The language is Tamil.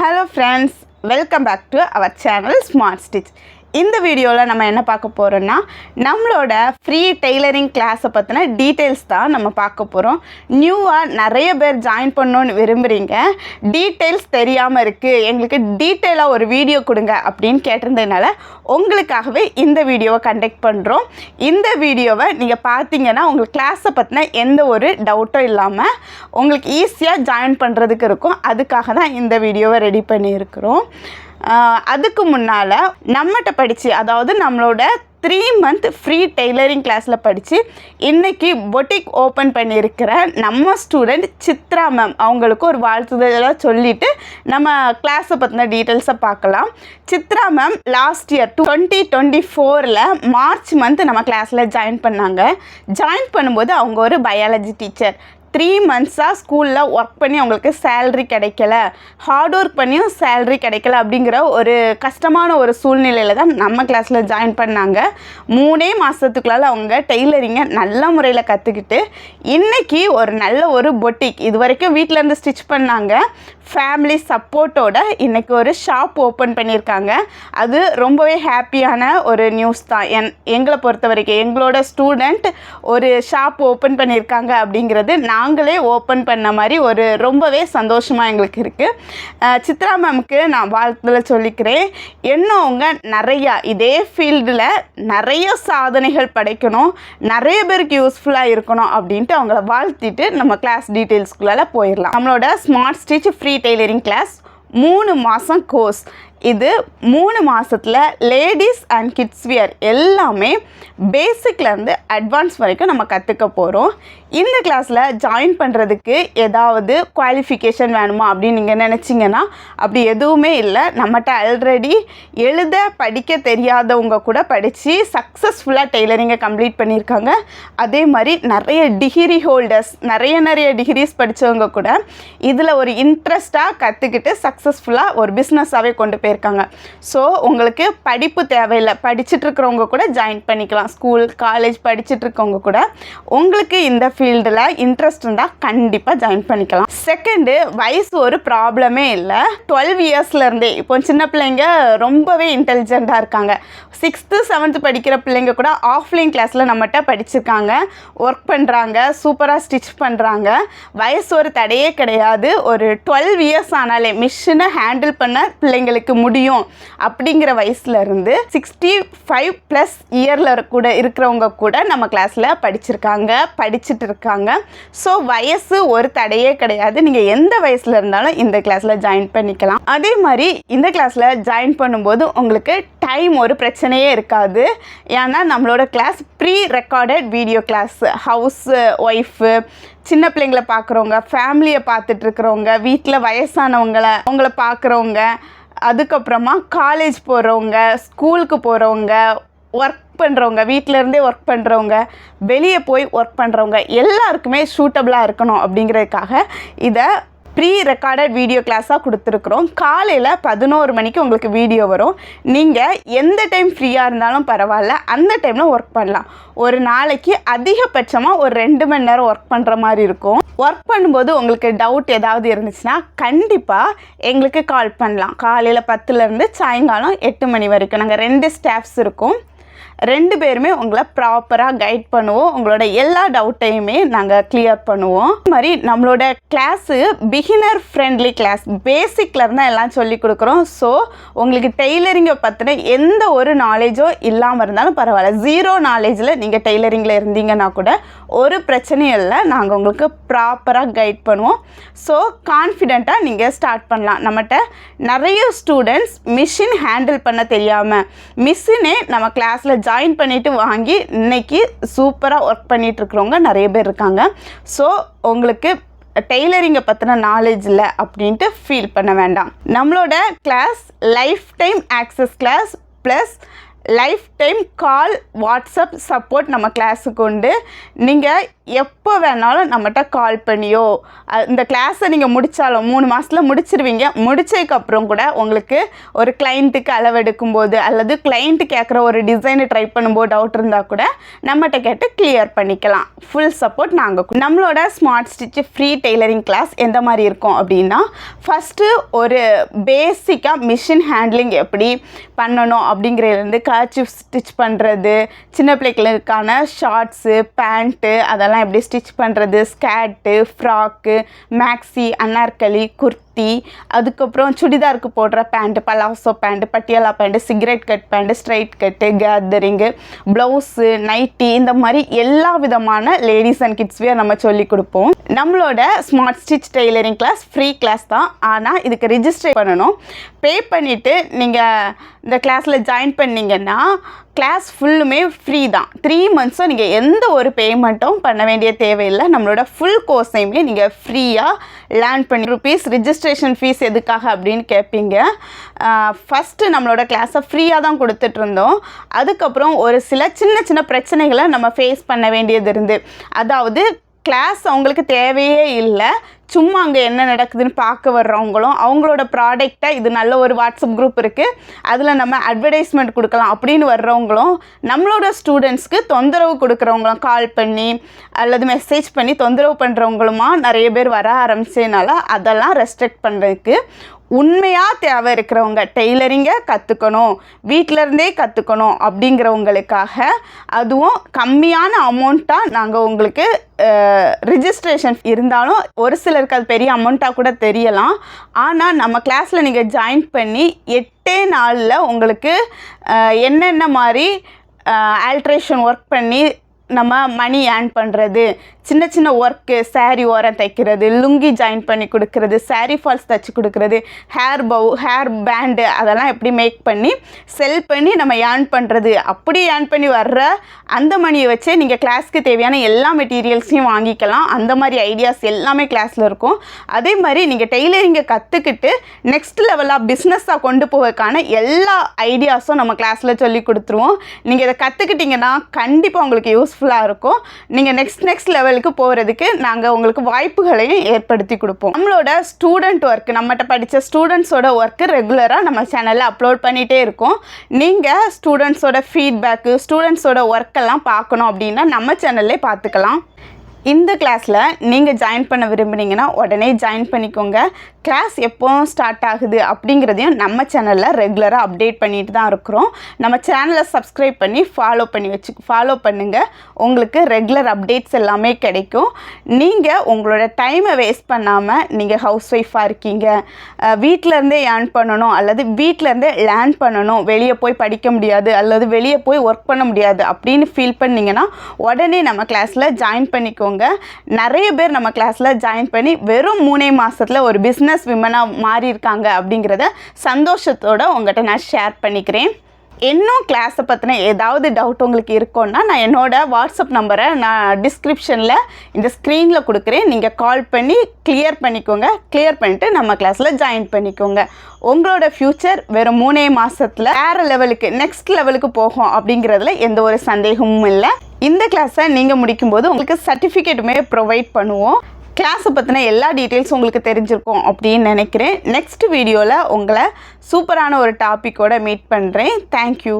Hello friends welcome back to our channel smart stitch இந்த வீடியோவில் நம்ம என்ன பார்க்க போகிறோன்னா நம்மளோட ஃப்ரீ டெய்லரிங் கிளாஸை பற்றின டீட்டெயில்ஸ் தான் நம்ம பார்க்க போகிறோம் நியூவாக நிறைய பேர் ஜாயின் பண்ணணுன்னு விரும்புகிறீங்க டீட்டெயில்ஸ் தெரியாமல் இருக்குது எங்களுக்கு டீட்டெயிலாக ஒரு வீடியோ கொடுங்க அப்படின்னு கேட்டிருந்ததுனால உங்களுக்காகவே இந்த வீடியோவை கண்டக்ட் பண்ணுறோம் இந்த வீடியோவை நீங்கள் பார்த்தீங்கன்னா உங்களுக்கு கிளாஸை பற்றின எந்த ஒரு டவுட்டும் இல்லாமல் உங்களுக்கு ஈஸியாக ஜாயின் பண்ணுறதுக்கு இருக்கும். அதுக்காக தான் இந்த வீடியோவை ரெடி பண்ணியிருக்கிறோம். அதுக்கு முன்னால் நம்மகிட்ட படித்து அதாவது நம்மளோட த்ரீ மந்த் ஃப்ரீ டெய்லரிங் கிளாஸில் படித்து இன்றைக்கி பொட்டிக் ஓப்பன் பண்ணியிருக்கிற நம்ம ஸ்டூடெண்ட் சித்ரா மேம் அவங்களுக்கு ஒரு வாழ்த்துதலாக சொல்லிவிட்டு நம்ம கிளாஸை பற்றின டீட்டெயில்ஸை பார்க்கலாம். Chitra ma'am last year twenty twenty ஃபோரில் மார்ச் மந்த் நம்ம கிளாஸில் ஜாயின் பண்ணாங்க. ஜாயின் பண்ணும்போது அவங்க ஒரு பயாலஜி டீச்சர் த்ரீ மந்த்ஸாக ஸ்கூலில் ஒர்க் பண்ணி அவங்களுக்கு சேல்ரி கிடைக்கல. ஹார்ட் ஒர்க் பண்ணியும் சேல்ரி கிடைக்கல அப்படிங்கிற ஒரு கஷ்டமான ஒரு சூழ்நிலையில் தான் நம்ம கிளாஸில் ஜாயின் பண்ணாங்க. மூணே மாதத்துக்குள்ளால அவங்க டெய்லரிங்கை நல்ல முறையில் கற்றுக்கிட்டு இன்றைக்கி ஒரு நல்ல ஒரு பொட்டிக் இது வரைக்கும் வீட்டிலேருந்து ஸ்டிச் பண்ணாங்க. ஃபேமிலி சப்போர்ட்டோட இன்றைக்கி ஒரு ஷாப் ஓப்பன் பண்ணியிருக்காங்க. அது ரொம்பவே ஹாப்பியான ஒரு நியூஸ் தான். என் எங்களை பொறுத்த வரைக்கும் எங்களோட ஸ்டூடெண்ட் ஒரு ஷாப் ஓப்பன் பண்ணியிருக்காங்க அப்படிங்கிறது நான் நாங்களே ஓப்பன் பண்ண மாதிரி ஒரு ரொம்பவே சந்தோஷமாக எங்களுக்கு இருக்குது சித்ரா மேம்க்கு நான் வாழ்த்துல சொல்லிக்கிறேன். இன்னும் அவங்க நிறையா இதே ஃபீல்டில் நிறைய சாதனைகள் படைக்கணும் நிறைய பேருக்கு யூஸ்ஃபுல்லாக இருக்கணும் அப்படின்ட்டு அவங்கள வாழ்த்திட்டு நம்ம கிளாஸ் டீட்டெயில்ஸ்குள்ளால் போயிடலாம். நம்மளோட smart stitch free tailoring class மூணு மாதம் கோர்ஸ் இது மூணு மாதத்தில் லேடிஸ் அண்ட் கிட்ஸ் வியர் எல்லாமே பேசிக்லேருந்து அட்வான்ஸ் வரைக்கும் நம்ம கற்றுக்க போகிறோம் இந்த கிளாஸில் ஜாயின் பண்ணுறதுக்கு ஏதாவது குவாலிஃபிகேஷன் வேணுமா அப்படின்னு நீங்கள் நினச்சிங்கன்னா அப்படி எதுவுமே இல்லை. நம்மகிட்ட ஆல்ரெடி எழுத படிக்க தெரியாதவங்க கூட படித்து சக்ஸஸ்ஃபுல்லாக டெய்லரிங்கை கம்ப்ளீட் பண்ணியிருக்காங்க. அதே மாதிரி நிறைய டிகிரி ஹோல்டர்ஸ் நிறைய நிறைய டிகிரிஸ் படித்தவங்க கூட இதில் ஒரு இன்ட்ரெஸ்ட்டாக கற்றுக்கிட்டு சக்ஸஸ்ஃபுல்லாக ஒரு பிஸ்னஸாகவே கொண்டு போய் போயிருக்காங்க ஸோ உங்களுக்கு படிப்பு தேவையில்லை. படிச்சுட்டு இருக்கிறவங்க கூட ஜாயின் பண்ணிக்கலாம். ஸ்கூல் காலேஜ் படிச்சுட்டு இருக்கவங்க கூட. உங்களுக்கு இந்த ஃபீல்டில் இன்ட்ரெஸ்ட் இருந்தால் கண்டிப்பாக ஜாயின் பண்ணிக்கலாம். செகண்டு வயசு ஒரு ப்ராப்ளமே இல்லை. டுவெல் இயர்ஸ்லேருந்தே இப்போ சின்ன பிள்ளைங்க ரொம்பவே இன்டெலிஜெண்ட்டாக இருக்காங்க. சிக்ஸ்த்து செவன்த்து படிக்கிற பிள்ளைங்க கூட ஆஃப்லைன் கிளாஸில் நம்மகிட்ட படிச்சிருக்காங்க. ஒர்க் பண்ணுறாங்க சூப்பராக ஸ்டிச் பண்ணுறாங்க வயசு ஒரு தடையே கிடையாது. ஒரு டுவெல் இயர்ஸ் ஆனாலே மிஷினை ஹேண்டில் பண்ண பிள்ளைங்களுக்கு முடியும் அப்படிங்கிற வயசுல இருந்து சிக்ஸ்டி ஃபைவ் ப்ளஸ் இயரில் கூட இருக்கிறவங்க கூட நம்ம கிளாஸில் படிச்சிருக்காங்க படிச்சுட்டு இருக்காங்க. ஸோ வயசு ஒரு தடையே கிடையாது. நீங்கள் எந்த வயசில் இருந்தாலும் இந்த கிளாஸில் ஜாயின் பண்ணிக்கலாம். அதே மாதிரி இந்த கிளாஸில் ஜாயின் பண்ணும்போது உங்களுக்கு டைம் ஒரு பிரச்சனையே இருக்காது. ஏன்னா நம்மளோட class prerecorded video class housewife சின்ன பிள்ளைங்களை பார்க்குறவங்க ஃபேமிலியை பார்த்துட்டு இருக்கிறவங்க வீட்டில் வயசானவங்களை அவங்கள பார்க்குறவங்க அதுக்கப்புறமா காலேஜ் போகிறவங்க ஸ்கூலுக்கு போகிறவங்க ஒர்க் பண்ணுறவங்க வீட்டிலேருந்தே ஒர்க் பண்ணுறவங்க வெளியே போய் ஒர்க் பண்ணுறவங்க எல்லாருக்குமே சூட்டபுளாக இருக்கணும் அப்படிங்கிறதுக்காக இதை ப்ரீ ரெக்கார்டட் வீடியோ கிளாஸாக கொடுத்துருக்குறோம். காலையில் பதினோரு மணிக்கு உங்களுக்கு வீடியோ வரும். நீங்கள் எந்த டைம் ஃப்ரீயாக இருந்தாலும் பரவாயில்ல அந்த டைமில் ஒர்க் பண்ணலாம். ஒரு நாளைக்கு அதிகபட்சமாக ஒரு ரெண்டு மணி நேரம் ஒர்க் பண்ணுற மாதிரி இருக்கும். ஒர்க் பண்ணும்போது உங்களுக்கு டவுட் ஏதாவது இருந்துச்சுன்னா கண்டிப்பாக எங்களுக்கு கால் பண்ணலாம். காலையில் பத்துலேருந்து சாயங்காலம் எட்டு மணி வரைக்கும். நாங்கள் ரெண்டு ஸ்டாஃப்ஸ் இருக்கும். ரெண்டு பேருமே உங்களை ப்ராப்பராக கைட் பண்ணுவோம். உங்களோட எல்லா டவுட்டையுமே நாங்கள் கிளியர் பண்ணுவோம். அது மாதிரி நம்மளோட கிளாஸு பிகினர் ஃப்ரெண்ட்லி கிளாஸ் பேசிக்ல இருந்தால் எல்லாம் சொல்லி கொடுக்குறோம். ஸோ உங்களுக்கு டெய்லரிங்கை பற்றின எந்த ஒரு நாலேஜோ இல்லாமல் இருந்தாலும் பரவாயில்ல. ஜீரோ நாலேஜில் நீங்கள் டெய்லரிங்கில் இருந்தீங்கன்னா கூட ஒரு பிரச்சனையும் இல்லை. நாங்கள் உங்களுக்கு ப்ராப்பராக கைட் பண்ணுவோம். ஸோ கான்ஃபிடெண்ட்டாக நீங்கள் ஸ்டார்ட் பண்ணலாம். நம்மகிட்ட நிறைய ஸ்டூடெண்ட்ஸ் மிஷின் ஹேண்டில் பண்ண தெரியாமல் மிஷினே நம்ம கிளாஸில் ஜாயின் பண்ணிவிட்டு வாங்கி இன்னைக்கு சூப்பராக ஒர்க் பண்ணிட்டு இருக்கிறவங்க நிறைய பேர் இருக்காங்க. ஸோ உங்களுக்கு டெய்லரிங்கை பற்றின நாலேஜ் இல்லை அப்படின்ட்டு ஃபீல் பண்ண வேண்டாம். நம்மளோட class lifetime access class plus lifetime call WhatsApp support நம்ம கிளாஸுக்கு உண்டு. நீங்கள் எப்போ வேணாலும் நம்மகிட்ட கால் பண்ணியோ இந்த கிளாஸை நீங்கள் முடித்தாலும் மூணு மாதத்தில் முடிச்சிருவீங்க. முடிச்சதுக்கப்புறம் கூட உங்களுக்கு ஒரு கிளைண்ட்டுக்கு அளவெடுக்கும் போது அல்லது கிளைண்ட்டு கேட்குற ஒரு டிசைனை ட்ரை பண்ணும்போது டவுட் இருந்தால் கூட நம்மகிட்ட கேட்டு கிளியர் பண்ணிக்கலாம். ஃபுல் சப்போர்ட் நாங்கள் நம்மளோட smart stitch free tailoring class எந்த மாதிரி இருக்கும் அப்படின்னா ஃபஸ்ட்டு ஒரு பேசிக்காக மிஷின் ஹேண்ட்லிங் எப்படி பண்ணணும் அப்படிங்கிறதுலேருந்து கர்ச்சிஃப் ஸ்டிச் பண்ணுறது சின்ன பிள்ளைகளுக்கான ஷார்ட்ஸு பேண்ட்டு அதெல்லாம் எப்படி ஸ்டிச் பண்ணுறது skirt frock maxi anarkali kurti அதுக்கப்புறம் சுடிதாருக்கு போடுற pant palazzo pant Patiala pant cigarette cut pant straight cut gathering blouse nightie இந்த மாதிரி எல்லா விதமான லேடிஸ் அண்ட் கிட்ஸ் வியர் நம்ம சொல்லிக் கொடுப்போம். நம்மளோட smart stitch tailoring class free class தான். ஆனால் இதுக்கு ரிஜிஸ்டர் பண்ணணும். பே பண்ணிவிட்டு நீங்கள் இந்த கிளாஸில் ஜாயின் பண்ணிங்கன்னா கிளாஸ் ஃபுல்லுமே ஃப்ரீ தான். த்ரீ மந்த்ஸும் நீங்கள் எந்த ஒரு பேமெண்ட்டும் பண்ண வேண்டிய தேவையில்லை. நம்மளோட ஃபுல் கோர்ஸையுமே நீங்கள் ஃப்ரீயாக லேர்ன் பண்ணி ருபீஸ் ரெஜிஸ்ட்ரேஷன் ஃபீஸ் எதுக்காக அப்படின்னு கேட்பீங்க ஃபஸ்ட்டு நம்மளோட கிளாஸை ஃப்ரீயாக தான் கொடுத்துட்ருந்தோம் அதுக்கப்புறம் ஒரு சில சின்ன சின்ன பிரச்சனைகளை நம்ம ஃபேஸ் பண்ண வேண்டியது இருந்து. அதாவது கிளாஸ் அவங்களுக்கு தேவையே இல்லை. சும்மா அங்கே என்ன நடக்குதுன்னு பார்க்க வர்றவங்களும் அவங்களோட ப்ராடக்டை இது நல்ல ஒரு வாட்ஸ்அப் குரூப் இருக்குது அதில் நம்ம அட்வர்டைஸ்மெண்ட் கொடுக்கலாம் அப்படின்னு வர்றவங்களும் நம்மளோட ஸ்டூடெண்ட்ஸ்க்கு தொந்தரவு கொடுக்குறவங்களும் கால் பண்ணி அல்லது மெசேஜ் பண்ணி தொந்தரவு பண்ணுறவங்களுமா நிறைய பேர் வர ஆரம்பிச்சதுனால அதெல்லாம் ரெஸ்ட்ரிக்ட் பண்ணுறதுக்கு உண்மையாக தேவை இருக்கிறவங்க டெய்லரிங்கை கற்றுக்கணும் வீட்டிலருந்தே கற்றுக்கணும் அப்படிங்கிறவங்களுக்காக அதுவும் கம்மியான அமௌண்ட்டாக நாங்கள் உங்களுக்கு ரிஜிஸ்ட்ரேஷன் இருந்தாலும் ஒரு சிலருக்கு அது பெரிய அமௌண்ட்டாக கூட தெரியலாம். ஆனால் நம்ம கிளாஸில் நீங்கள் ஜாயின் பண்ணி எட்டே நாளில் உங்களுக்கு என்னென்ன மாதிரி ஆல்ட்ரேஷன் ஒர்க் பண்ணி நம்ம மணி ஏர்ன் பண்ணுறது சின்ன சின்ன ஒர்க்கு சாரீ ஓரம் தைக்கிறது லுங்கி ஜாயின் பண்ணி கொடுக்கறது சாரீ ஃபால்ஸ் தைச்சி கொடுக்கறது ஹேர் பவு ஹேர் பேண்டு அதெல்லாம் எப்படி மேக் பண்ணி செல் பண்ணி நம்ம ஏர்ன் பண்ணுறது அப்படி ஏர்ன் பண்ணி வர்ற அந்த மணியை வச்சே நீங்கள் கிளாஸ்க்கு தேவையான எல்லா மெட்டீரியல்ஸையும் வாங்கிக்கலாம். அந்த மாதிரி ஐடியாஸ் எல்லாமே கிளாஸில் இருக்கும். அதே மாதிரி நீங்கள் டெய்லரிங்கை கற்றுக்கிட்டு நெக்ஸ்ட் லெவலாக பிஸ்னஸாக கொண்டு போவதற்கான எல்லா ஐடியாஸும் நம்ம கிளாஸில் சொல்லி கொடுத்துருவோம். நீங்கள் இதை கற்றுக்கிட்டிங்கன்னா கண்டிப்பாக உங்களுக்கு யூஸ் யூஸ்ஃபுல்லாக இருக்கும். நீங்கள் நெக்ஸ்ட் நெக்ஸ்ட் லெவலுக்கு போகிறதுக்கு நாங்கள் உங்களுக்கு வாய்ப்புகளையும் ஏற்படுத்தி கொடுப்போம். நம்மளோட ஸ்டூடெண்ட் ஒர்க் நம்மகிட்ட படித்த ஸ்டூடெண்ட்ஸோட ஒர்க்கு ரெகுலராக நம்ம சேனலில் அப்லோட் பண்ணிகிட்டே இருக்கோம். நீங்கள் ஸ்டூடெண்ட்ஸோட ஃபீட்பேக்கு ஸ்டூடெண்ட்ஸோட ஒர்க்கெல்லாம் பார்க்கணும் அப்படின்னா நம்ம சேனல்லே பார்த்துக்கலாம். இந்த கிளாஸில் நீங்கள் ஜாயின் பண்ண விரும்புனீங்கன்னா உடனே ஜாயின் பண்ணிக்கோங்க. கிளாஸ் எப்போ ஸ்டார்ட் ஆகுது அப்படிங்கிறதையும் நம்ம சேனலில் ரெகுலராக அப்டேட் பண்ணிட்டு தான் இருக்கிறோம். நம்ம சேனலை சப்ஸ்கிரைப் பண்ணி ஃபாலோ பண்ணி வச்சு ஃபாலோ பண்ணுங்கள் உங்களுக்கு ரெகுலர் அப்டேட்ஸ் எல்லாமே கிடைக்கும். நீங்கள் உங்களோட டைமை வேஸ்ட் பண்ணாமல் நீங்கள் ஹவுஸ் ஒய்ஃபாக இருக்கீங்க. அஹ் இருந்தே ஏர்ன் பண்ணணும் அல்லது வீட்டிலேருந்தே லேர்ன் பண்ணணும். வெளியே போய் படிக்க முடியாது அல்லது வெளியே போய் ஒர்க் பண்ண முடியாது அப்படின்னு ஃபீல் பண்ணிங்கன்னா உடனே நம்ம கிளாஸில் ஜாயின் பண்ணிக்கோங்க. நிறைய பேர் நம்ம கிளாஸில் ஜாயின் பண்ணி வெறும் மூணே மாதத்தில் ஒரு பிஸ்னஸ் விமனாக மாறி இருக்காங்க அப்படிங்கிறத சந்தோஷத்தோட உங்கள்கிட்ட நான் ஷேர் பண்ணிக்கிறேன். இன்னும் கிளாஸை பற்றின ஏதாவது டவுட் உங்களுக்கு இருக்கும்னா நான் என்னோடய வாட்ஸ்அப் நம்பரை நான் டிஸ்கிரிப்ஷனில் இந்த ஸ்க்ரீனில் கொடுக்குறேன். நீங்கள் கால் பண்ணி கிளியர் பண்ணிக்கோங்க. கிளியர் பண்ணிவிட்டு நம்ம கிளாஸில் ஜாயின் பண்ணிக்கோங்க. உங்களோட ஃப்யூச்சர் வெறும் மூணே மாதத்தில் வேறு லெவலுக்கு நெக்ஸ்ட் லெவலுக்கு போகும் அப்படிங்கிறதுல எந்த ஒரு சந்தேகமும் இல்லை. இந்த கிளாஸை நீங்கள் முடிக்கும்போது உங்களுக்கு சர்டிஃபிகேட்டுமே ப்ரொவைட் பண்ணுவோம். கிளாஸை பற்றின எல்லா டீட்டெயில்ஸும் உங்களுக்கு தெரிஞ்சிருக்கும் அப்படின்னு நினைக்கிறேன். நெக்ஸ்ட் வீடியோவில் உங்களை சூப்பரான ஒரு டாப்பிக்கோடு மீட் பண்ணுறேன் தேங்க்யூ